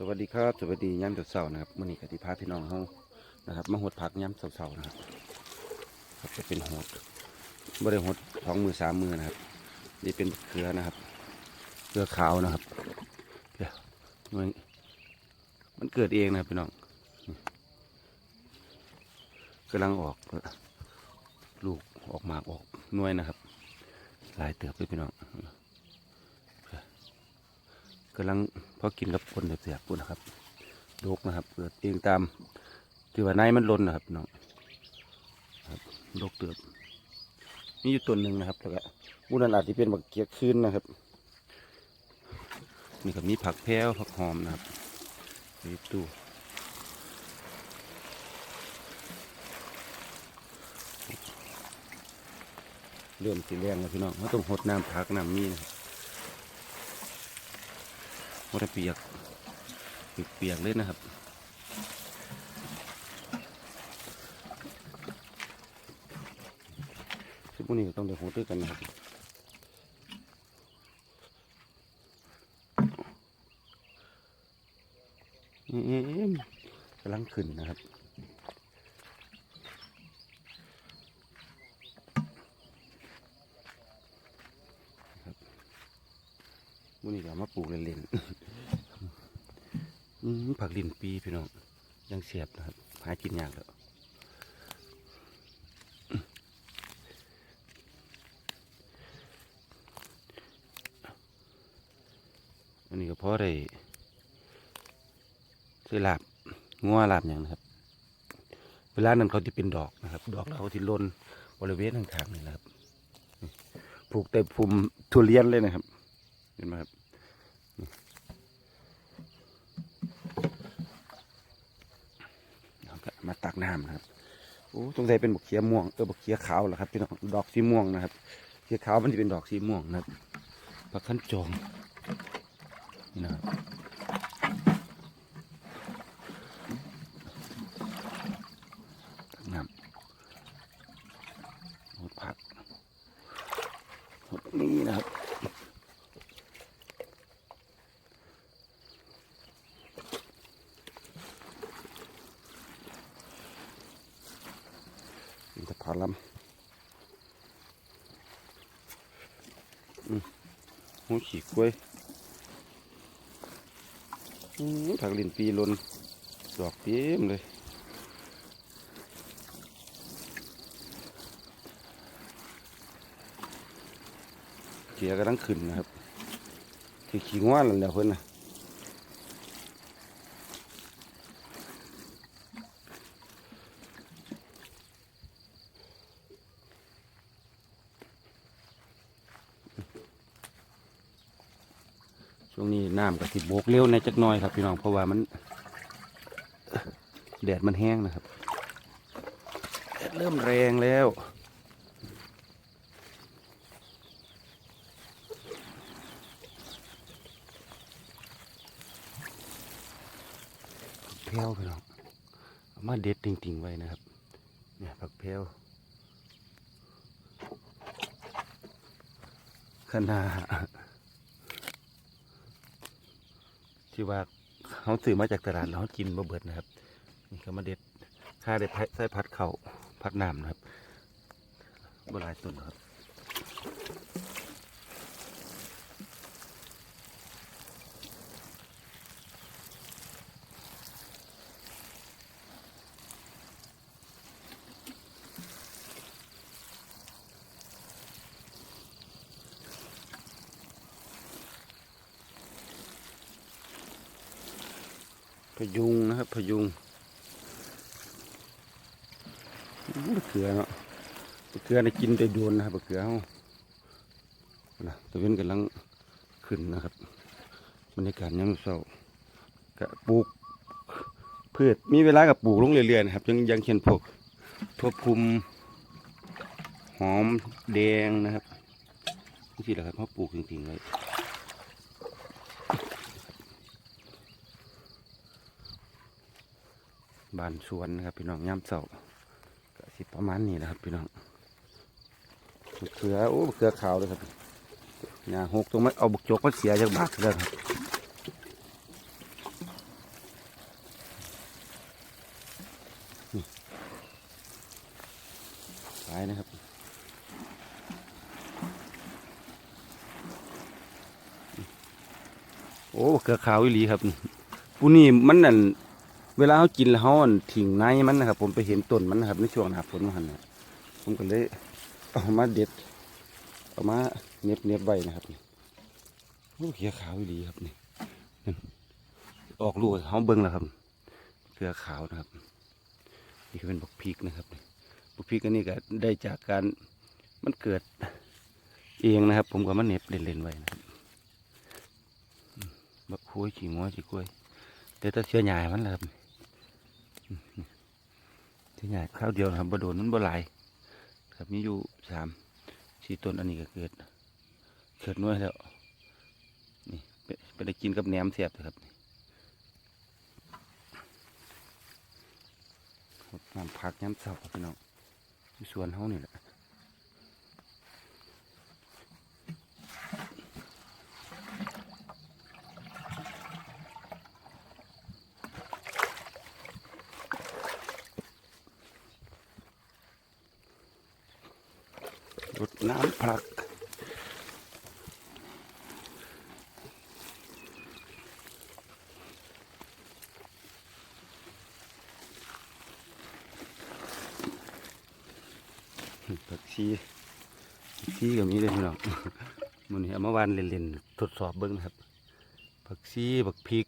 สวัสดีครับ สวัสดีย้ำเสาร์ๆนะครับมื่อนี้กติพาพี่น้องเฮานะครับมาหดผักย้ำเสาร์ๆนะครับครับจะเป็นหดบริหดสองมือสามมือนะครับนี่เป็นเครือนะครับเครือขาวนะครับเดี๋ยวมันมันเกิดเองนะพี่น้องกำลังออกลูกออกหมากออกน่วยนะครับ ลายเติบเลยพี่น้อง กำลังพอกินกับคนเสียบๆปุ่นนะครับดกนะครับเกิดเองตามที่ว่าในมันล้นนะครับน้องครับดกเติบนี่อยู่ตัวหนึ่งนะครับแล้วก็บุญนันอาจจะเป็นบักเกียกคืนนะครับนี่ก็มีผักแพรวผักหอมนะครับนี่ตู้เริ่มสีแรงแล้วพี่น้องไม่ต้องหดน้ำผักน้ำมีนะครับ โอ้แต่เปียกเปียกเลยนะครับซึ่งพวกนี้ต้องเดือดหัวด้วยกันนะครับกำลังขึ้นนะครับพวกนี้ก็เอามาปลูกเล่นๆ พี่น้องยังเสียบนะครับหากินยากแล้วอันนี้ก็เพราะได้ซื้อลาบงัวลาบอย่างนะครับ เวลานั้นเขาที่เป็นดอกนะครับ ดอกเขาที่ล้นบริเวณทางทางๆนี่นะครับปลูกแต่ภูมิทุเรียนเลยนะครับ เห็นไหมครับ แล้วก็มาตัก น้ำนะครับโอ้สงสัยเป็นบกเขียม่วงเออบกเขียขาวเหรอครับพี่น้องดอกสีม่วงนะครับเขียขาวมันจะเป็นดอกสีม่วงนะครับผักขั้นจองนี่นะครับน้ำหดผักหดนี่นะครับ อินทผลัมอืม หูฉีกกล้วยผักลินปีลนดอกเต็มเลยเกียร์กำลังขึ้นนะครับ ที่ขี่ง้วนแล้วเพื่อนนะ ช่วงนี้น้ำกับที่โบกเร็วในจักน้อยครับพี่น้องเพราะว่ามันแดดมันแห้งนะครับแดดเริ่มแรงแล้วแพรวพี่น้องเอามาเด็ดจริงๆไว้นะครับ เนี่ยผักแพรวขนา ที่ว่าเขาซื้อมาจากตลาดแล้วเขากินมาเบิดนะครับ นี่ก็มาเด็ดค่าได้ใส่พัดเข่าพัดน้ำนะครับบหลายต้นครับ พยุงนะครับพยุงอื้อมะเขือเนาะมะเขือในกินได้โดนนะครับมะเขือเขานะตะเวนกำลังขึ้นนะครับบรรยากาศยามเช้ากะปลูกพืชมีเวลากับปลูกลงเรื่อยๆนะครับ ยังยังเช่นพวกทั่วพุมหอมแดงนะครับนี่แหละครับเขาปลูกจริงๆเลย บานสวนนะครับ พี่น้องย่ำเสาก็สิประมาณนี้นะครับ พี่น้องเกลือโอ้เกลือขาวเลยครับเนี่ยหกตรงไม่เอาบุกจกมันเสียจากบากเลยครับไปนะครับโอ้เกลือขาวอีหลีครับปูนี่มันนั่น เวลาเขากินแล้วเขาอั่นทิ้งในมันนะครับ ผมไปเห็นต้นมันนะครับในช่วงหน้าฝนมันนะผมก็เลยเอามาเด็ดเอามาเน็บเน็บไว้นะครับนี่โอ้เกลือขาวอีครับนี่ออกลูกให้เขาเบิ้งแล้วครับเกลือขาวนะครับ นี่คือเป็นบักพริกนะครับบักพริกอันนี้ก็ได้จากการมันเกิดเองนะครับ ผมก็มาเน็บเล่นๆไว้นะครับบักคุยขี้งัวขี้กล้วยเดี๋ยวจะเชื่อใหญ่มันและครับ ใหญ่ข้าวเดียวนะครับบโดนมันบ่หลายครับมีอยู่สามสี่ต้นอันนี้ก็เกิด เกิดน้อยแล้ว นี่ไปไปได้กินกับแหนมเสียบเลยครับน้ำผักย้ำเสาครับพี่น้องที่สวนเฮานี่แหละ รดน้ำผักผักชีผักชีก็มีเลยพี่น้องมันนี้เอามาวานเล่นๆทดสอบเบิ้งนะครับผักชีบักพริก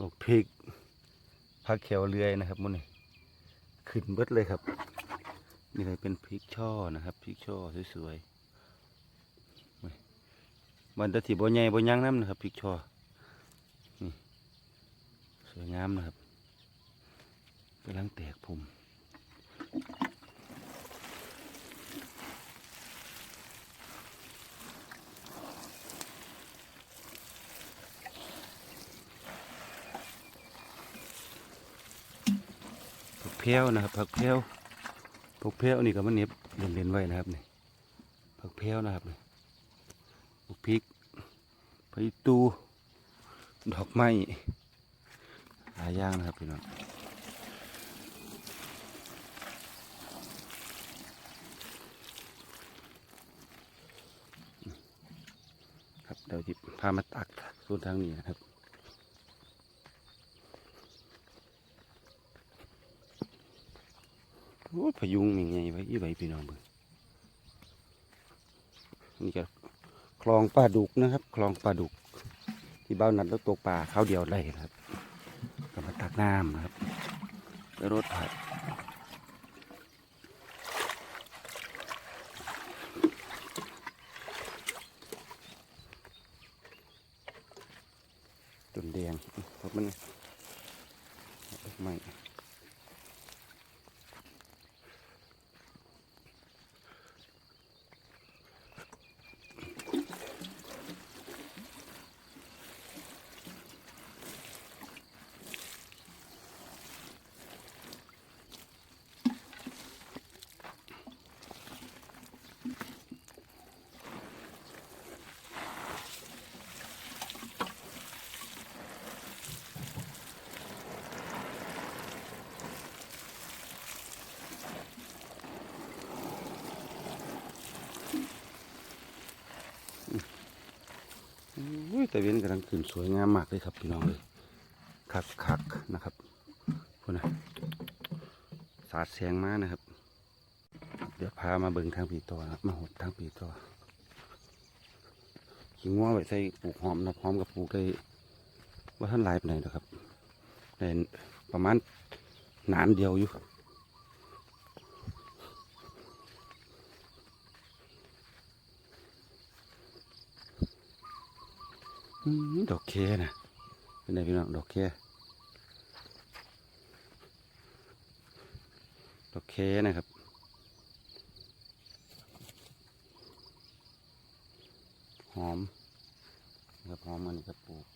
บักพริกผักแขวเรือยนะครับมันนี้ขึ้นเบิดเลยครับ นี่เลยเป็นพริกช่อนะครับพริกช่อสวยๆมันตะถีบใหญ่บยังน้ำนะครับพริกช่อนี่สวยงามนะครับกำลังแตกผมผักเพี้ยวนะครับผักเพี้ยว ผักเพรี้ยวนี่ก็มันเน็บเล่นๆไว้นะครับนี่ผักเพรี้ยวนะครับนี่ผักพริกผักตูดอกไม้หลายอย่างนะครับพี่น้องครับเดี๋ยวจิพามาตักส่วนทางนี้นะครับ โอ้พยุงมีไงไว้อีไว้พี่น้องเบิ่งนี่ก็คลองปลาดุกนะครับ คลองปลาดุก ที่บ้านนัดแล้วตกปลาเขาเดียวได้ครับก็มาตักน้ำนะครับแล้วรถผัดจนแดงเพราะมันไม่ อุ้ยแต่เวนกำลังขึ้นสวยงามมากเลยครับพี่น้องเลยคักคักนะครับพูนะสาดแสงมานะครับ เดี๋ยวพามาเบิ่งทางปีต่อนะมาหดทางปีต่อขิงว่าไว้ใส่ปลูกหอมนะหอมกับปลูกได้ว่าท่านลายปานไหนนะครับแต่ประมาณหนานเดียวอยู่ ดอกเคนะเป็นไงพี่น้องดอกเคดอกเคนะครับหอมนะครับหอมอันครับปลูก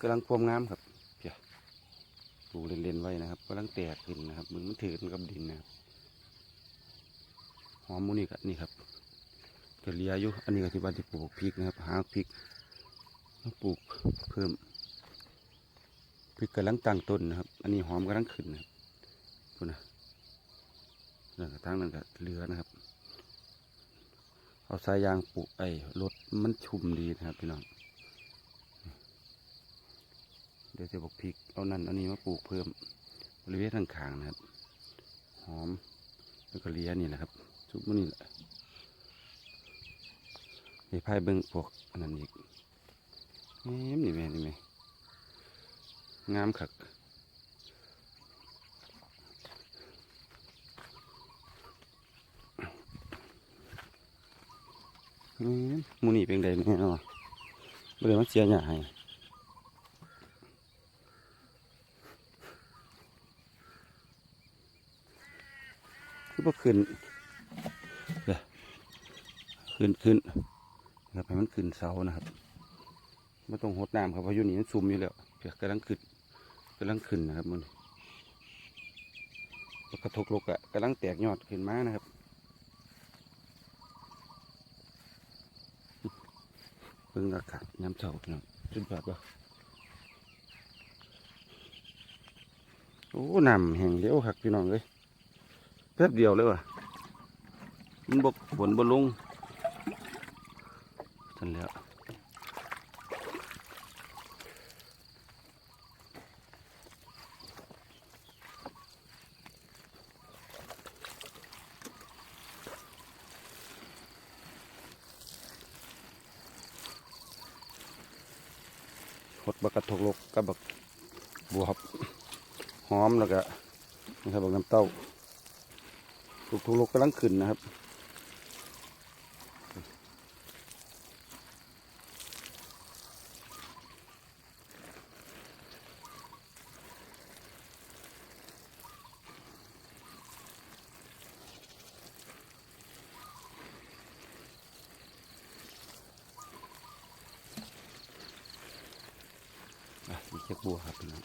กำลังพวมงามครับเพี่ยปลูกเล่นๆไว้นะครับกำลังแตกขึ้นนะครับมันมันถือกันกับดินนะครับหอมมูนี่ก็นี่ครับ จะเลียอยู่อันนี้ก็ที่บ้านที่ปลูกพริกนะครับ หาพริกมาปลูกเพิ่มพริกกำลังตั้งต้นนะครับ อันนี้หอมกำลังขึ้นนะครับคุณนะนั่นก็ทางนั้นก็เรือนะครับ เอาสายยางปลูกไอ้รถมันชุ่มดีนะครับพี่น้องเดี๋ยวจะบอกพริกเอานั่นเอานี้มาปลูกเพิ่มบริเวณทางขางๆนะครับ หอมแล้วก็เลียนี่แหละครับซุปมันนี่แหละ ในพายเบิ้งพวกอันนั้นอีกแหมนี่แม่นี่แม่งามคักแหมหมูนี่เป็นไดแม่เนาะบ่ได้มาเสียหยาให้คือบ่ขึ้นเด้อขึ้นขึ้น นะครับให้มันขึ้นเสานะครับไม่ต้องหดน้ำครับเพราะยู่นี่มันซุ่มอยู่แล้วเพียกำลังขึ้นกำลังขึ้นนะครับมันกระทกลกอะกำลังแตกยอดขึ้นมานะครับเพิ่งอากาศน้ำเสาพี่น้องจุดแบบว่าโอ้น้ำแห้งเดียวครับพี่น้องเลยแป๊บเดียวเลยว่ะมันบกฝนบนลง ทันแล้วหดบักกระทกลกกับบักบวบหอมแล้วก็นี่ครับบักน้ำเต้าถูกถูกลกกำลังขึ้นนะครับ อะมีเชือกบัวครับพี่น้อง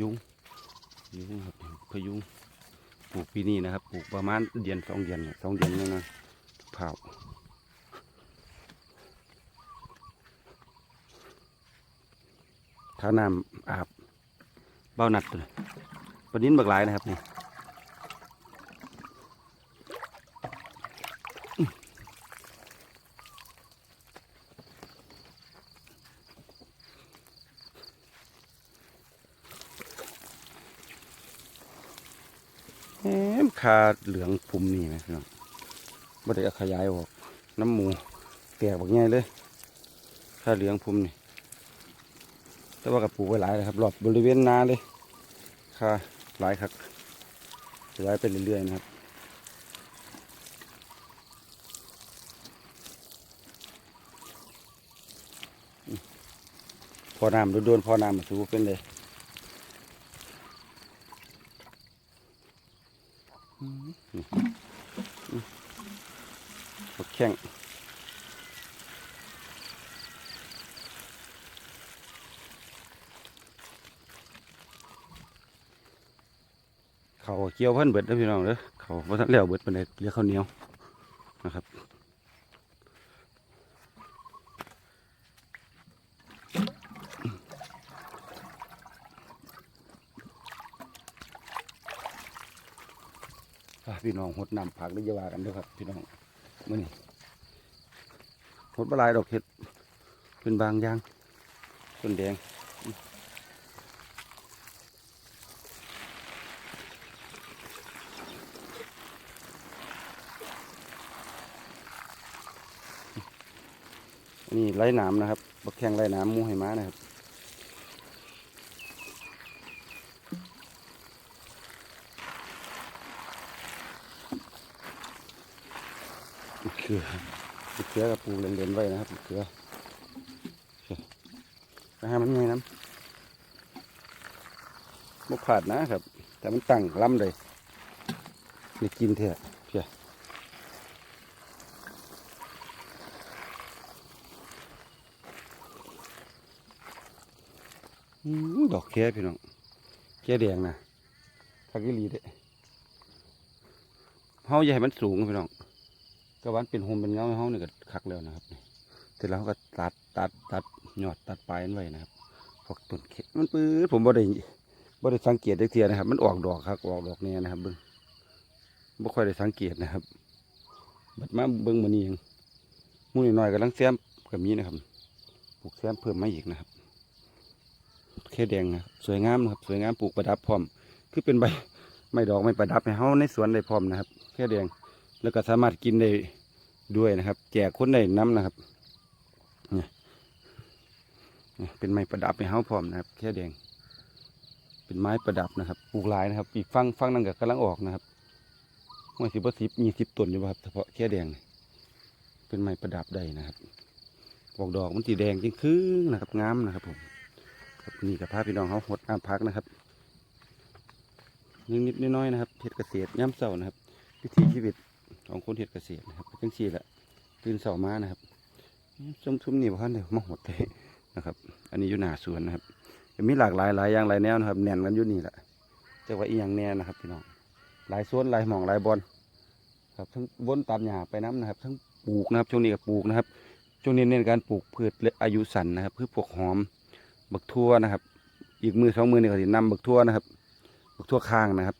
ยุงยุงครับพยุงปลูกปีนี้นะครับปลูกประมาณเดือนสองเดือนเนี่ยสองเดือนนี่นะเผาถ้าน้ำอาบเบ้าหนักเลยปนินบักหลายนะครับนี่แหม คาเหลืองพุ่มนี่ไหมพี่น้องบ่ได้ขยายออก น้ำหมูแตกแบักใหญ่เลยคาเหลืองพุ่มนี่ แต่ว่ากับปลูกไว้หลายเลยครับรอบบริเวณนาเลยค่ะหลายครับขยายไปเรื่อยๆนะครับพอน้ำโดนๆพอน้ำมาสูเป็นเลยอืมนี่อืมบัก แข้งเขาเกี่ยวเพิ่นเบิดเด้อพี่น้องเด้อเขาบ่ทันแล้วเบิดปานใดเรียกข้าวเหนียวนะครับพี่น้องหดน้ำผักได้อยาว่ากันเด้อครับ พี่น้องมื้อนี้ หดบ่หลายดอกเห็ด เป็นบางอย่างต้นแดงนี่ไร้น้ำนะครับบักแข้งไร้น้ำมูให้ม้านะครับมะเขือ มะเขือกับปูเล่นๆไว้นะครับมะเขือนะฮะมันไงน้ำมกผาดนะครับ แต่มันตั้งล้ำเลยนี่กินเถอะเพียอืมดอกแค่พี่น้องแค่แดงนะทักกิลีเด้เฮาอย่าให้มันสูงพี่น้อง ก็วันเป็นโฮมเป็นเงาให้เฮานี่ก็คักแล้วนะครับเสร็จแล้วก็ตัดตัดตัดหยอดตัดปลายมันไว้นะครับพวกต้นเข็มันปื้ดผมบ่ได้บ่ได้สังเกตได้เทียนะครับ มันออกดอกครับออกดอกแน่นะครับเบิ่งบ่ค่อยได้สังเกตนะครับบัดมาเบิ่งมื้อนี้ยังมู่น้อยๆกำลังแซมก็มีนะครับปลูกแซมเพิ่มมาอีกนะครับแค่แดงนะครับสวยงามนะครับ สวยงามปลูกประดับพร้อม คือเป็นใบไม้ดอกไม้ประดับให้เฮาในสวนได้พร้อมนะครับ แค่แดง แล้วก็สามารถกินได้ด้วยนะครับ แจกคนได้น้ำนะครับเนี่ยเป็นไม้ประดับให้เฮาพร้อมนะครับ แค่แดง เป็นไม้ประดับนะครับปลูกหลายนะครับ อีกฟังฟังนั่นก็กำลังออกนะครับห้อยสิบสิบมีสิบต้นอยู่ครับเฉพาะแค่แดง เป็นไม้ประดับได้นะครับออกดอกมันสีแดงจริงคือนะครับงามนะครับผมนี่กับพาพี่น้องเขาหดน้ำพักนะครับนิดนิดน้อยๆนะครับเห็ดเกษตรย่ำเสานะครับวิถีชีวิต ของคนเห็ดเกษตรนะครับจังสี่ละตื่นเสามานะครับชุ่มชุ่มๆนี่บ่คันเดียวมาหดเลยนะครับ อันนี้อยู่หน้าสวนนะครับจะมีหลากหลายหลายอย่างหลายแนวนะครับแน่นกันอยู่นี่แหละจะว่าอีหยังแน่นะครับพี่น้องหลายโซนหลายหมองหลายบอลครับทั้งวนตัดหญ้าไปน้ำนะครับ ทั้งปลูกนะครับช่วงนี้ก็ปลูกนะครับช่วงนี้เน้นการปลูกพืชอายุสั้นนะครับพืชพวกหอมบักทั่วนะครับ อีกมือสองมือนี่ก็สินำบักทั่วนะครับบักทั่วข้างนะครับ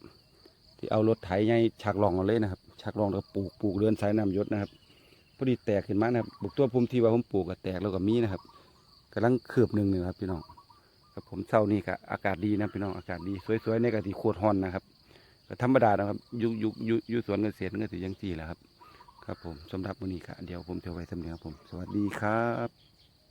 ที่เอารถไถใหญ่ชักลองเอาเลยนะครับ ชักลองแล้วปลูกปลูกเรือนสายน้ำยศนะครับพอดีแตกขึ้นมานะครับบักทั่วผมที่ว่าผมปลูกก็แตกแล้วก็มีนะครับกำลังเคืบหนึ่งเลยครับพี่น้องครับผมเช้านี่ก็อากาศดีนะพี่น้องอากาศดีสวยๆในกะทิโคตรฮอนนะครับก็ธรรมดานะครับยู่อยู่อยู่อยู่สวนเกษตรก็ถือยังสี่แหละครับ ครับผมสำหรับวันนี้ก็เดี๋ยวผมจะไว้สำเนียงครับผม สวัสดีครับ